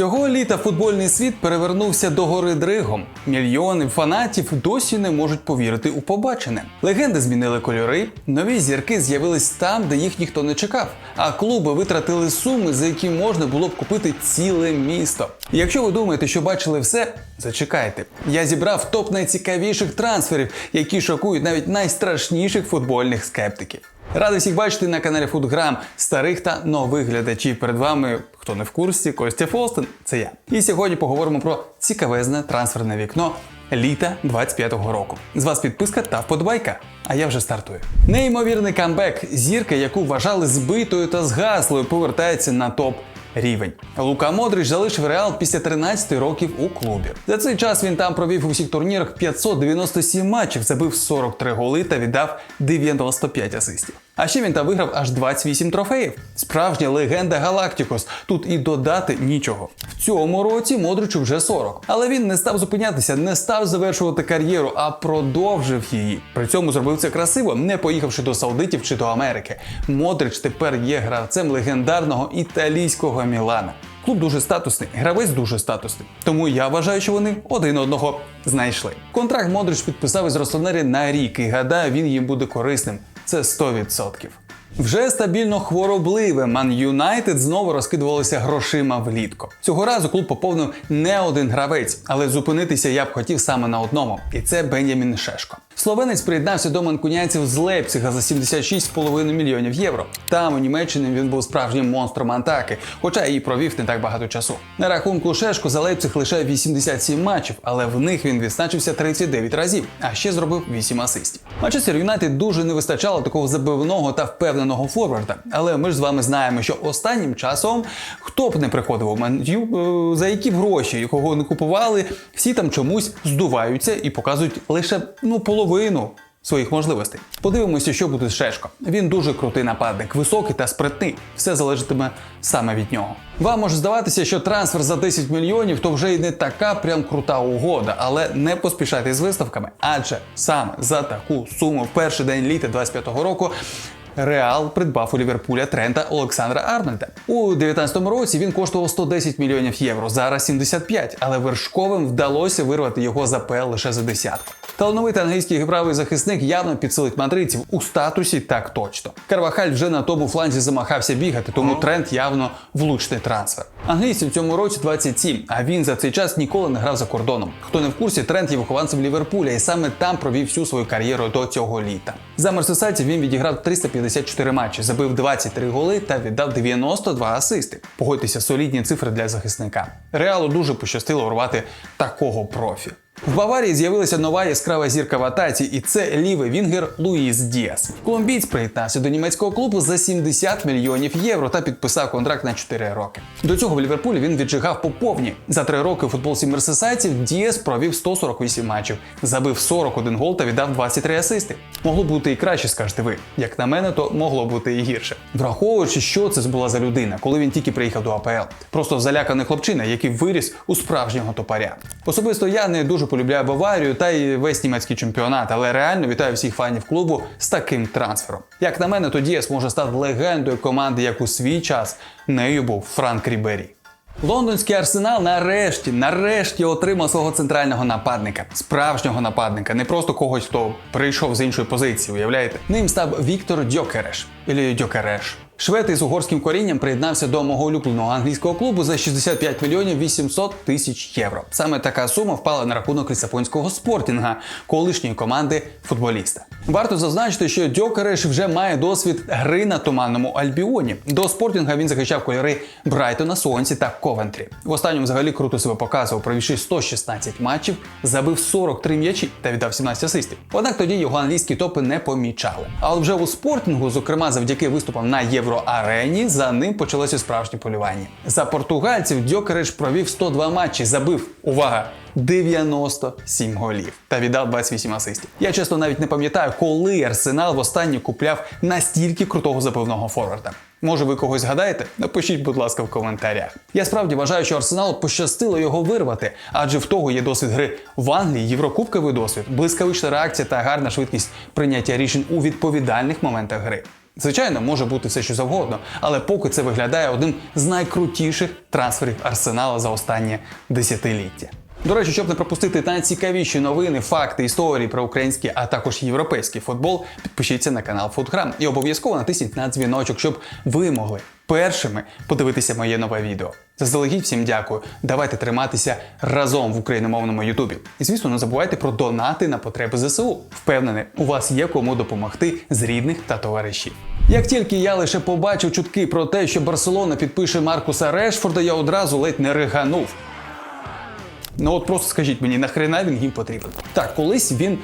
Цього літа футбольний світ перевернувся до гори дригом. Мільйони фанатів досі не можуть повірити у побачене. Легенди змінили кольори, нові зірки з'явились там, де їх ніхто не чекав. А клуби витратили суми, за які можна було б купити ціле місто. Якщо ви думаєте, що бачили все, зачекайте. Я зібрав топ найцікавіших трансферів, які шокують навіть найстрашніших футбольних скептиків. Радий всіх бачити на каналі Фудграм старих та нових глядачів. Перед вами, хто не в курсі, Костя Фолстен, це я. І сьогодні поговоримо про цікавезне трансферне вікно літа 25-го року. З вас підписка та вподобайка. А я вже стартую. Неймовірний камбек. Зірка, яку вважали збитою та згаслою, повертається на топ. Рівень Лука Модрич залишив Реал після 13 років у клубі. За цей час він там провів у всіх турнірах 597 матчів, забив 43 голи та віддав 95 асистів. А ще він там виграв аж 28 трофеїв. Справжня легенда Галактикос. Тут і додати нічого. В цьому році Модричу вже 40. Але він не став зупинятися, не став завершувати кар'єру, а продовжив її. При цьому зробив це красиво, не поїхавши до Саудитів чи до Америки. Модрич тепер є гравцем легендарного італійського Мілана. Клуб дуже статусний, гравець дуже статусний. Тому я вважаю, що вони один одного знайшли. Контракт Модрич підписав із Рослонері на рік і гадаю, він їм буде корисним. Це 100%. Вже стабільно хворобливе Ман Юнайтед знову розкидувалося грошима влітку. Цього разу клуб поповнив не один гравець, але зупинитися я б хотів саме на одному, і це Бенямін Шешко. Словенець приєднався до манкунянців з Лейпцига за 76,5 мільйонів євро. Там у Німеччині він був справжнім монстром атаки, хоча і провів не так багато часу. На рахунку Шешко за Лейпциг лише 87 матчів, але в них він відзначився 39 разів, а ще зробив 8 асистів. Манчестер Юнайтед дуже не вистачало такого забивного та впевненого форварда. Але ми ж з вами знаємо, що останнім часом хто б не приходив у Ман'ю, е, за які б гроші, кого не купували, всі там чомусь здуваються і показують лише ну половину. Своїх можливостей. Подивимося, що буде з Шешко. Він дуже крутий нападник, високий та спритний. Все залежатиме саме від нього. Вам може здаватися, що трансфер за 10 мільйонів то вже й не така прям крута угода, але не поспішайте з виставками, адже саме за таку суму в перший день літа 25-го року Реал придбав у Ліверпуля Трента Олександра Арнольда. У 19-му році він коштував 110 мільйонів євро, зараз 75, але вершковим вдалося вирвати його за ПЛ лише за десятку. Талановитий англійський правий захисник явно підсилить мадридців у статусі так точно. Карвахаль вже на тому фланзі замахався бігати, тому тренд явно влучний трансфер. Англійці в цьому році 27, а він за цей час ніколи не грав за кордоном. Хто не в курсі, тренд є вихованцем Ліверпуля, і саме там провів всю свою кар'єру до цього літа. За мерсисайців він відіграв 354 матчі, забив 23 голи та віддав 92 асисти. Погодьтеся, солідні цифри для захисника. Реалу дуже пощастило урвати такого профі. В Баварії з'явилася нова яскрава зірка в атаці, і це лівий вінгер Луїс Діас. Колумбієць приєднався до німецького клубу за 70 мільйонів євро та підписав контракт на 4 роки. До цього в Ліверпулі він віджигав по повні. За 3 роки у футболці мерсисайців Діас провів 148 матчів, забив 41 гол та віддав 23 асисти. Могло бути і краще, скажете ви. Як на мене, то могло бути і гірше. Враховуючи, що це була за людина, коли він тільки приїхав до АПЛ. Просто заляканий хлопчина, який виріс у справжнього топаря. Особисто я не дуже полюбляю Баварію та й весь німецький чемпіонат, але реально вітаю всіх фанів клубу з таким трансфером. Як на мене, тоді я зможе стати легендою команди, як у свій час нею був Франк Рібері. Лондонський арсенал нарешті, нарешті отримав свого центрального нападника, справжнього нападника, не просто когось, хто прийшов з іншої позиції. Уявляєте? Ним став Віктор Дьокереш, або Дьокереш. Швед із угорським корінням приєднався до мого улюбленого англійського клубу за 65 мільйонів 800 тисяч євро. Саме така сума впала на рахунок лісапонського спортінга, колишньої команди футболіста. Варто зазначити, що Дьокереш вже має досвід гри на туманному Альбіоні. До спортінга він захищав кольори Брайтона, Сонці та Ковентрі. В останньому взагалі круто себе показував, провівши 116 матчів, забив 43 м'ячі та віддав 17 асистів. Однак тоді його англійські топи не помічали. А от вже у спортінгу, зокрема завдяки виступам на Євроарені, за ним почалося справжнє полювання. За португальців Дьокереш провів 102 матчі, забив увага! 97 голів та віддав 28 асистів. Я чесно навіть не пам'ятаю, коли Арсенал востаннє купляв настільки крутого запивного форварда. Може, ви когось згадаєте? Напишіть, будь ласка, в коментарях. Я справді вважаю, що Арсенал пощастило його вирвати, адже в того є досвід гри в Англії, єврокубковий досвід, блискавична реакція та гарна швидкість прийняття рішень у відповідальних моментах гри. Звичайно, може бути все що завгодно, але поки це виглядає одним з найкрутіших трансферів арсенала за останнє десятиліття. До речі, щоб не пропустити найцікавіші новини, факти, історії про український, а також європейський футбол, підпишіться на канал Футграм і обов'язково натисніть на дзвіночок, щоб ви могли першими подивитися моє нове відео. Заздалегідь всім дякую. Давайте триматися разом в україномовному Ютубі. І звісно, не забувайте про донати на потреби ЗСУ. Впевнений, у вас є кому допомогти з рідних та товаришів. Як тільки я лише побачив чутки про те, що Барселона підпише Маркуса Решфорда, я одразу ледь не риганув. Ну от просто скажіть мені, нахрена він їм потрібен? Так, колись він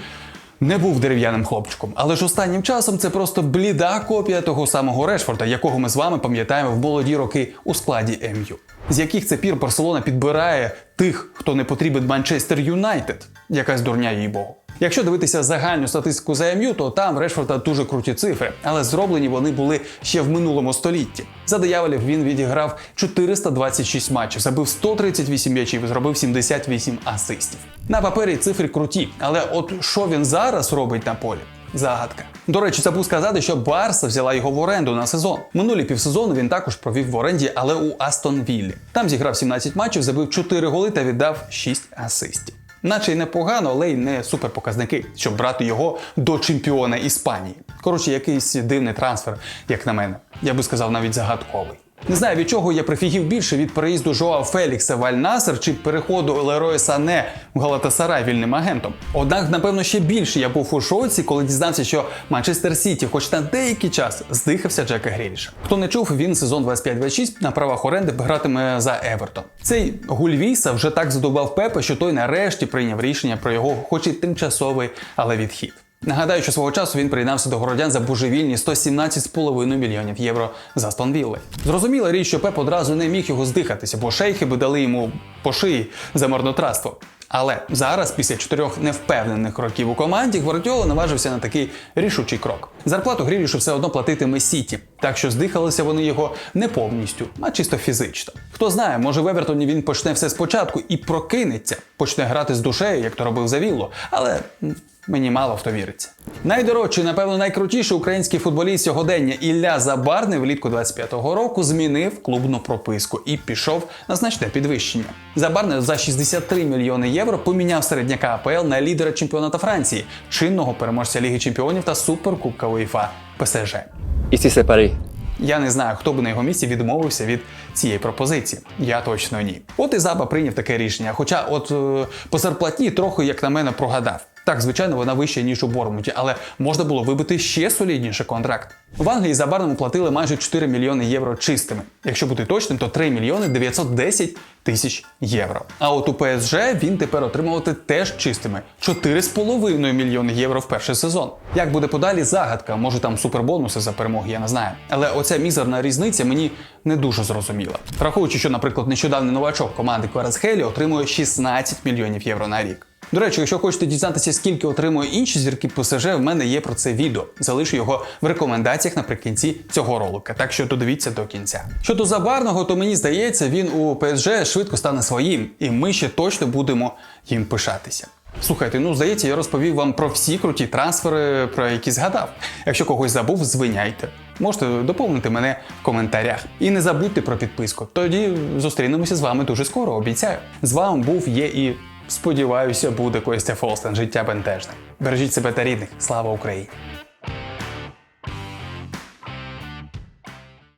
не був дерев'яним хлопчиком, але ж останнім часом це просто бліда копія того самого Решфорда, якого ми з вами пам'ятаємо в молоді роки у складі МЮ. З яких це пір Барселона підбирає тих, хто не потрібен Манчестер Юнайтед, якась дурня їй богу. Якщо дивитися загальну статистику за МЮ, то там Решфорда дуже круті цифри, але зроблені вони були ще в минулому столітті. За дияволів він відіграв 426 матчів, забив 138 м'ячів і зробив 78 асистів. На папері цифри круті, але от що він зараз робить на полі? Загадка. До речі, забув сказати, що Барса взяла його в оренду на сезон. Минулі півсезону він також провів в оренді, але у Астон Віллі. Там зіграв 17 матчів, забив 4 голи та віддав 6 асистів. Наче й непогано, але й не суперпоказники, щоб брати його до чемпіона Іспанії. Коротше, якийсь дивний трансфер, як на мене. Я би сказав, навіть загадковий. Не знаю, від чого я прифігів більше від переїзду Жоа Фелікса в Аль-Насер чи переходу Лероя Сане в Галатасарай вільним агентом. Однак, напевно, ще більше я був у шоці, коли дізнався, що Манчестер Сіті, хоч на деякий час, здихався Джека Гріліша. Хто не чув, він сезон 25-26 на правах оренди гратиме за Евертон. Цей гульвіса вже так задобав Пепе, що той нарешті прийняв рішення про його, хоч і тимчасовий, але відхід. Нагадаю, що свого часу він приєднався до городян за божевільні 117,5 мільйонів євро за Стонвілли. Зрозуміла річ, що Пеп одразу не міг його здихатися, бо шейхи би дали йому по шиї за марнотратство. Але зараз, після чотирьох невпевнених років у команді, Гвардіола наважився на такий рішучий крок. Зарплату Грілішу все одно платитиме Сіті, так що здихалися вони його не повністю, а чисто фізично. Хто знає, може в Евертоні він почне все спочатку і прокинеться, почне грати з душею, як то робив за Вілло, але мені мало хто віриться. Найдорожчий, напевно, найкрутіший український футболіст сьогодення Ілля Забарний влітку 25-го року змінив клубну прописку і пішов на значне підвищення. Забарний за 63 мільйони євро поміняв середняка АПЛ на лідера чемпіоната Франції, чинного переможця Ліги Чемпіонів та Суперкубка УЄФА ПСЖ. І Paris. Я не знаю, хто би на його місці відмовився від цієї пропозиції. Я точно ні. От і Заба прийняв таке рішення. Хоча, от е, по зарплатні трохи, як на мене, прогадав. Так, звичайно, вона вища, ніж у Бормуті, але можна було вибити ще солідніший контракт. В Англії Забарному платили майже 4 мільйони євро чистими. Якщо бути точним, то 3 мільйони 910 тисяч євро. А от у ПСЖ він тепер отримувати теж чистими 4,5 мільйони євро в перший сезон. Як буде подалі, загадка, може там супербонуси за перемоги, я не знаю. Але оця мізерна різниця мені не дуже зрозуміла. Враховуючи, що, наприклад, нещодавний новачок команди Кварацхелі отримує 16 мільйонів євро на рік. До речі, якщо хочете дізнатися, скільки отримують інші зірки ПСЖ, в мене є про це відео. Залишу його в рекомендаціях наприкінці цього ролика, так що додивіться до кінця. Щодо Забарного, то мені здається, він у ПСЖ швидко стане своїм, і ми ще точно будемо їм пишатися. Слухайте, ну здається, я розповів вам про всі круті трансфери, про які згадав. Якщо когось забув, звиняйте. Можете доповнити мене в коментарях. І не забудьте про підписку. Тоді зустрінемося з вами дуже скоро, обіцяю. З вами був є і сподіваюся, буде Костя Фолстен. Життя бентежне. Бережіть себе та рідних. Слава Україні!